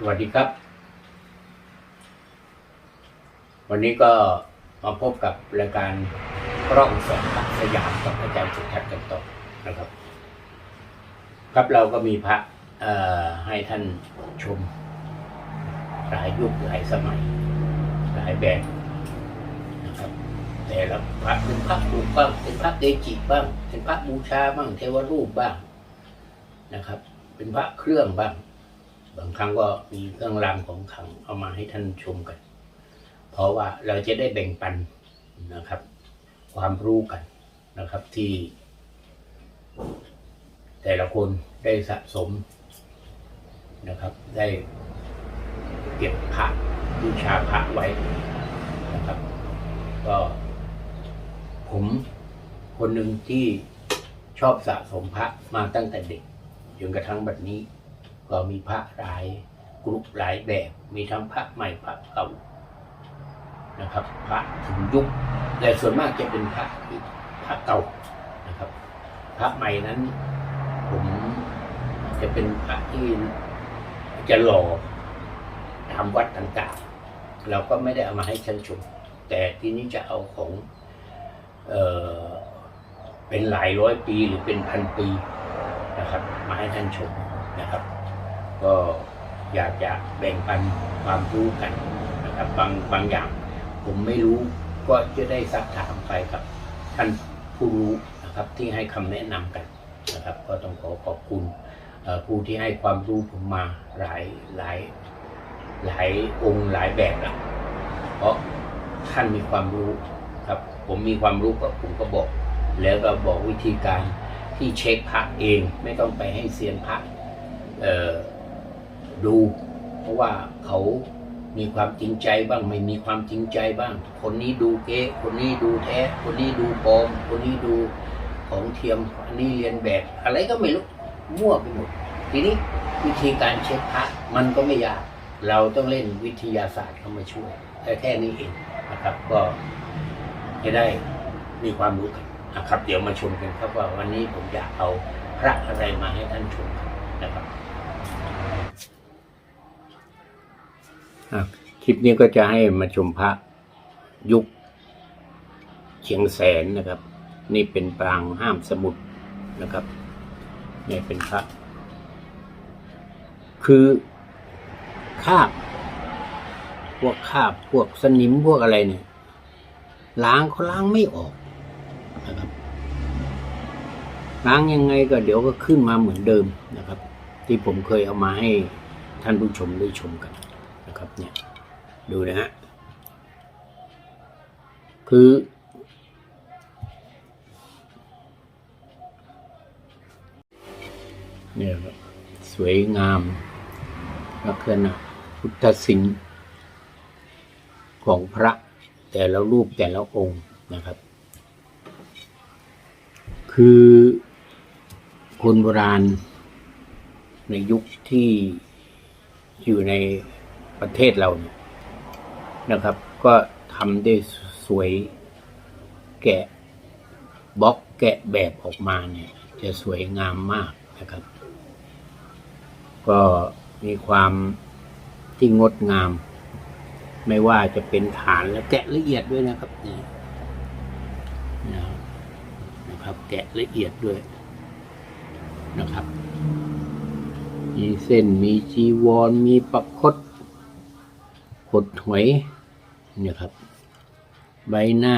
สวัสดีครับ วันนี้ก็มาพบกับรายการกล้องสองพระสยามกับอาจารย์สุทัศน์กันต่อนะครับ ครับเราก็มีพระให้ท่านชม หลายยุคหลายสมัย หลายแบบนะครับ แต่ละพระเป็นพระปลูกบ้างเป็นพระเกจิบ้าง เป็นพระบูชาบ้างเทวรูปบ้างนะครับ เป็นพระเครื่องบ้าง บางครั้งก็มีเครื่องรางของขลังเอามาให้ท่านชมกัน เพราะว่าเราจะได้แบ่งปันนะครับ ความรู้กันนะครับที่ แต่ละคนได้สะสมนะครับ ได้เก็บพระบูชาพระไว้นะครับ ก็ผมคนหนึ่งที่ชอบสะสมพระมาตั้งแต่เด็กจนกระทั่งบัดนี้ ก็มีพระหลายกรุ๊ปหลายแบบ มีทั้งพระใหม่พระเก่านะครับ พระถึงยุคแต่ส่วนมากจะเป็นพระที่พระเก่านะครับ พระใหม่นั้น ผมจะเป็นพระที่จะหล่อตามวัดต่างๆ เราก็ไม่ได้เอามาให้ชั้นชม แต่ที่นี้จะเอาของเออเป็นหลายร้อยปีหรือเป็นพันปีนะครับ มาให้ท่านชมนะครับ ก็อยากจะแบ่งปันความรู้กันนะครับบางบางอย่าง ผมไม่รู้ก็จะได้ซักถามไปกับท่านผู้รู้นะครับที่ให้คำแนะนำกันนะครับ ก็ต้องขอขอบคุณผู้ที่ให้ความรู้ผมมาหลายหลายหลายองค์หลายแบบละเพราะท่านมีความรู้ครับ ผมมีความรู้ก็ผมก็บอก แล้วก็บอกวิธีการที่เช็คพระเอง ไม่ต้องไปให้เซียนพระเอ่อ ดู เพราะว่าเขามีความจริงใจบ้างไม่มีความจริงใจบ้าง คนนี้ดูเก๊คนนี้ดูแท้ คนนี้ดูปลอม คนนี้ดูของเทียมอันนี้เรียนแบบ อะไรก็ไม่รู้มั่วไปหมดทีนี้วิธีการเช็คพระมันก็ไม่ยาก เราต้องเล่นวิทยาศาสตร์เข้ามาช่วยแค่แค่นี้เองนะครับ ก็จะได้มีความรู้กันนะครับ เดี๋ยวมาชมกันครับว่าวันนี้ผมอยากเอาพระอะไรมาให้ท่านชมนะครับ อะ คลิปนี้ก็จะให้มาชมพระยุคเชียงแสนนะครับ นี่เป็นปรางห้ามสมุดนะครับนี่เป็นพระ คือคาบ พวกคาบพวกสนิมพวกอะไรเนี่ยล้างเขาล้างไม่ออกนะครับล้างยังไงก็เดี๋ยวก็ขึ้นมาเหมือนเดิมนะครับ ที่ผมเคยเอามาให้ท่านผู้ชมได้ชมกัน นะครับเนี่ยดูนะฮะคือ เนี่ยครับสวยงามลักษณะพุทธศิลป์ของพระแต่ละรูปแต่ละองค์นะครับ คือคนโบราณในยุคที่อยู่ใน ประเทศเราเนี่ยนะครับ ก็ทำได้สวยแกะบล็อกแกะแบบออกมาเนี่ย จะสวยงามมากนะครับ ก็มีความที่งดงาม ไม่ว่าจะเป็นฐานและแกะละเอียดด้วยนะครับนี่นะครับ แกะละเอียดด้วยนะครับ มีเส้นมีจีวรมีประคต ดหวยเนี่ยครับ ใบหน้า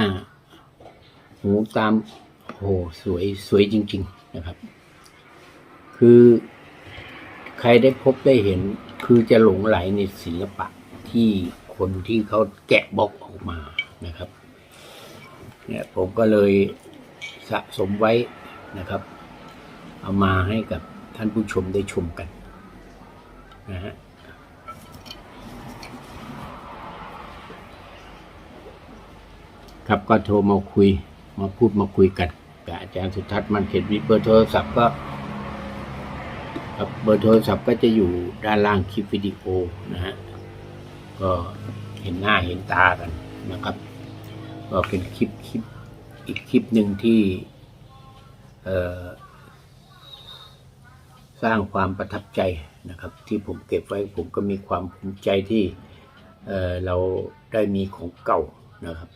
หูตามโอ้สวยสวยจริง ๆนะครับ คือใครได้พบได้เห็น คือจะหลงไหลในศิลปะที่คนที่เขาแกะบล็อกออกมานะครับ เนี่ยผมก็เลยสะสมไว้นะครับ เอามาให้กับท่านผู้ชมได้ชมกันนะฮะ ครับก็โทรมาคุย มาพูดมาคุยกันกับอาจารย์สุทัศน์มันเห็นมีเบอร์โทรศัพท์ก็ครับเบอร์โทรศัพท์ก็จะอยู่ด้านล่างคลิปวิดีโอนะฮะก็เห็นหน้าเห็นตากันนะครับ ก็เป็นคลิปคลิปอีกคลิปหนึ่งที่สร้างความประทับใจนะครับ ที่ผมเก็บไว้ผมก็มีความภูมิใจที่เเราได้มีของเก่านะครับ